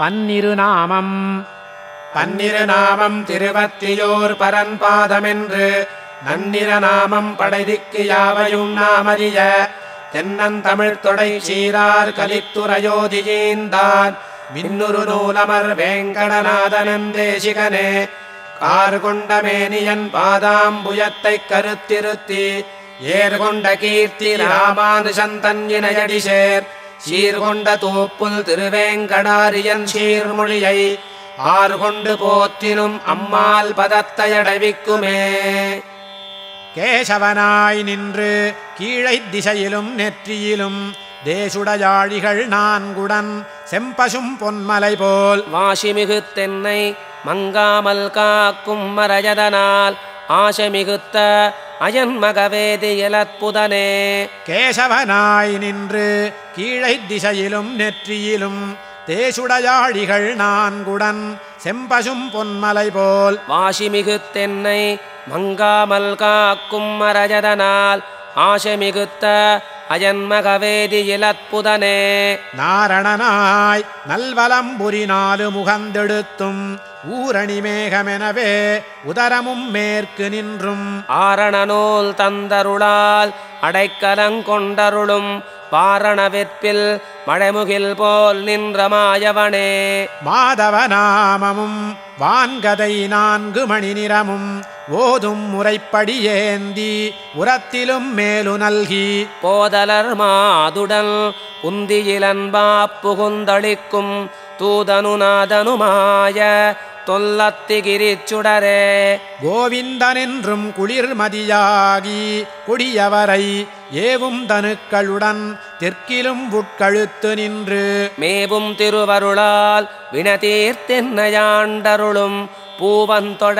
பன்னிருநாமம் பன்னிருநாமம் திருவத்தியூர் பரன்பாதமென்று நன்னிரநாமம் படைதிக்கு யாவையும் நாமறிய தென்னந்தமிழ் தொடை சீரார் கலித்துறையோதியீந்தான் மின்னுரு நூலமர் வேங்கடநாதனன் தேசிகனே கார்கொண்டமேனியன் பாதாம்புயத்தைக் கருத்திருத்தி ஏர்கொண்ட கீர்த்தி ராமானுசந்தன் இணையடிசேர் சீர்கொண்ட தூப்புல் திருவேங்கடாரியன் சீர்மொழியை ஆறுகொண்டு போற்றினும் அம்மாள் பதத்தையடைவிக்குமே. கேசவனாய் நின்று கீழைத் திசையிலும் நெற்றியிலும் தேசுடையாழிகள் நான்குடன் செம்பசும் பொன்மலை போல். வாசிமிகு தென்னை மங்காமல் காக்கும் மரஜதனால் ஆசமிகுத்த அயன்மகவேதி இலற்புதனே கேசவனாய் நின்று கீழைத் திசையிலும் நெற்றியிலும் தேசுடையாழிகள் நான்குடன் செம்பசும் பொன்மலை போல். வாசிமிகு தென்னை மங்காமல் காக்கும் மரஜதனால் ஆசமிகுத்த அயன்மகவேதி இலற்புதனே நாரணனாய் நல்வலம்புரி நாலு முகந்தெடுத்தும் ஊரணி மேகமெனவே உதரமும் மேற்கு நின்றும். ஆரணநூல் தந்தருளால் அடைக்கலங்கொண்டருளும் வாரண வெற்பில் மழைமுகில் போல் நின்ற மாயவனே. மாதவநாமமும் வான்கதை நான்கு மணி நிறமும் ஓதும் முறைப்படி ஏந்தி உரத்திலும் மேலு நல்கி. போதலர் மாதுடல் புந்தியிலன்பா புகுந்தளிக்கும் தூதனு நாதனுமாய தொல்லத்திகிரிச்சுடரே கோவிந்தனென்றும் குளிர்மதியாகி கொடியவரை ஏவும் தனுக்களுடன் தெற்கிலும் உட்கழுத்து நின்று. மேவும் திருவருளால் வினதீர்த்தென்னையாண்டருளும் பூவந்தொட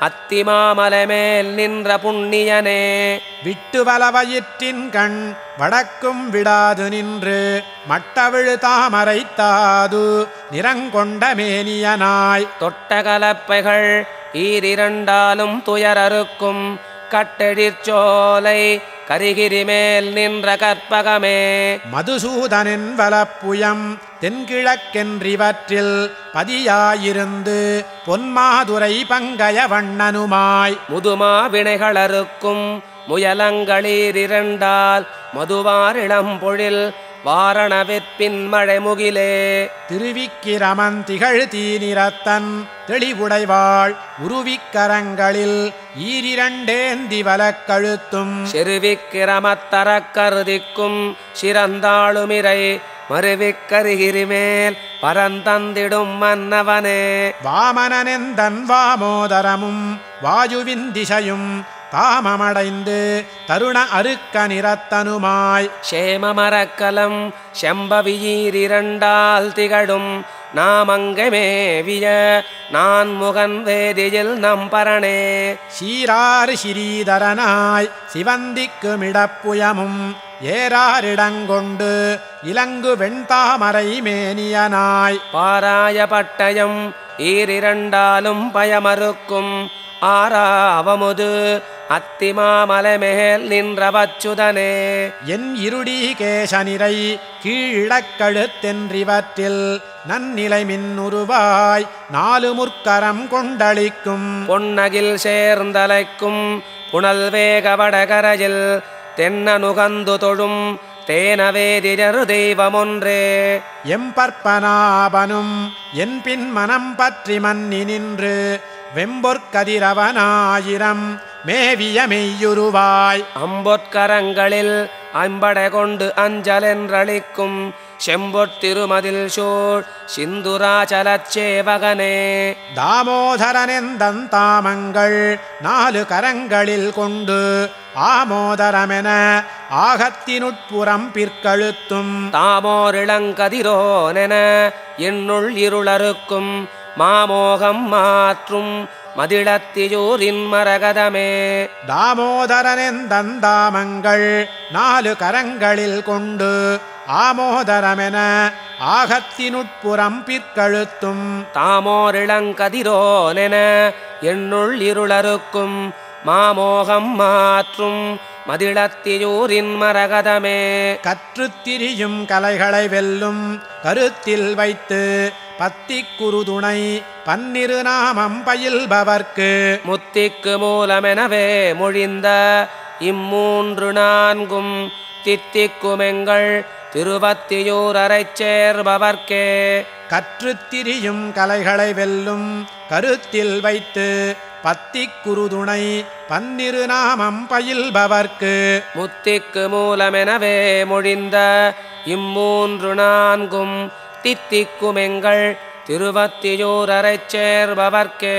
அத்திமாமலைமேல் நின்ற புண்ணியனே. விட்டு வலவயிற்றின் கண் வடக்கும் விடாது நின்று மட்டவிழு தாமரை தாது நிறங்கொண்ட மேனியனாய். தொட்ட கலப்பைகள் ஈரிரண்டாலும் துயரறுக்கும் கட்டெழிற்சோலை கரிகிரி மேல் நின்ற கற்பகமே. மதுசூதனின் வலப்புயம் தென்கிழக்கென்றிவற்றில் பதியாயிருந்து பொன்மாதுரை பங்கய வண்ணனுமாய். முதுமா வினைகளறுக்கும் முயலங்களீரிரண்டால் மதுவாரிளம் பொழில் வாரண வெற்பின் மழைமுகிலே. திருவிக்கிரமன் திகழ் தீநிறத்தன் தெளிவுடைவாள் உருவிக்கரங்களில் ஈரிரண்டேந்தி வலக்கழுத்தும். செருவிக்கிரமத்தரக் கருதிக்கும் சிறந்தாளுமிரை மறுவிக்கருகிரி மேல் பரந்தந்திடும் மன்னவனே. வாமனனெந்தன் வாமோதரமும் வாயுவின் திசையும் தாமமடைந்து தருண அருக்க நிறத்தனுமாய். சேமமரக்கலம் செம்பவியீரிரண்டால் திகழும் நாமங்கமேவிய நான் முகன் வேதியில் நம்பரணே. சீராறு சிறீதரனாய் சிவந்திக்குமிடப்புயமும் ஏறாரிடங்கொண்டு இலங்கு வெண்தாமரை மேனியனாய். பாராய பட்டயம் ஈரிரண்டாலும் பயமறுக்கும் ஆறாவமுது அத்திமாமலை மேல் நின்ற வச்சுதனே என் இருடி கேசனிரை கீழக்கழுத்தென்றிவற்றில் நன்னிலை மின்னுருவாய் நாலு முற்கரம் கொண்டளிக்கும். பொன்னகில் சேர்ந்தலைக்கும் புனல் வேக வடகரையில் தென்னனுகந்து தொழும் தேனவேதிரரு தெய்வமொன்றே. எம்பற்பனாபனும் என் பின் மனம் பற்றி மன்னி நின்று வெம்பொற்கதிரவனாயிரம் மேவிய மெய்யுருவாய் அம்பொற்கரங்களில் அம்படை கொண்டு அஞ்சலென்றளிக்கும் செம்பொற்றிருமதில் சூழ் சிந்துராச்சலச் சேவகனே தாமோதரனெந்தன் தாமங்கள் நாலு கரங்களில் கொண்டு ஆமோதரமென ஆகத்தினுட்புறம் பிற்கழுத்தும். தாமோரிளங்கதிரோனென என்னுள் இருளறுக்கும் மாமோகம் மாற்றும் மதிளத்தியூரின் மரகதமே. தாமோதரனெந்தன் தாமங்கள் நாலு கரங்களில் கொண்டு ஆமோதரமென ஆகத்தினுட்புறம் பிற்கழுத்தும் தாமோரிளங்கதிரோனென என்னுள் இருளறுக்கும் மாமோகம் மாற்றும் மதிளத்தியூரின் மரகதமே. கற்றுத் திரியும் கலைகளை வெல்லும் கருத்தில் வைத்து பத்திக் குருதுணை பன்னிரு நாமம் பயில்பவர்க்கு. முத்திக்கு மூலமெனவே மொழிந்த இம்மூன்று நான்கும் தித்திக்குமெங்கள் திருவத்தியூரரைச் சேர்பவர்க்கே. கற்றுத் திரியும் கலைகளை வெல்லும் கருத்தில் வைத்து பத்திக் குருதுணை பன்னிரு நாமம் பயில்பவர்க்கு. முத்திக்கு மூலமெனவே மொழிந்த இம்மூன்று நான்கும் தித்திக்குமெங்கள் திருவத்தியூரரைச் சேர்பவர்க்கே.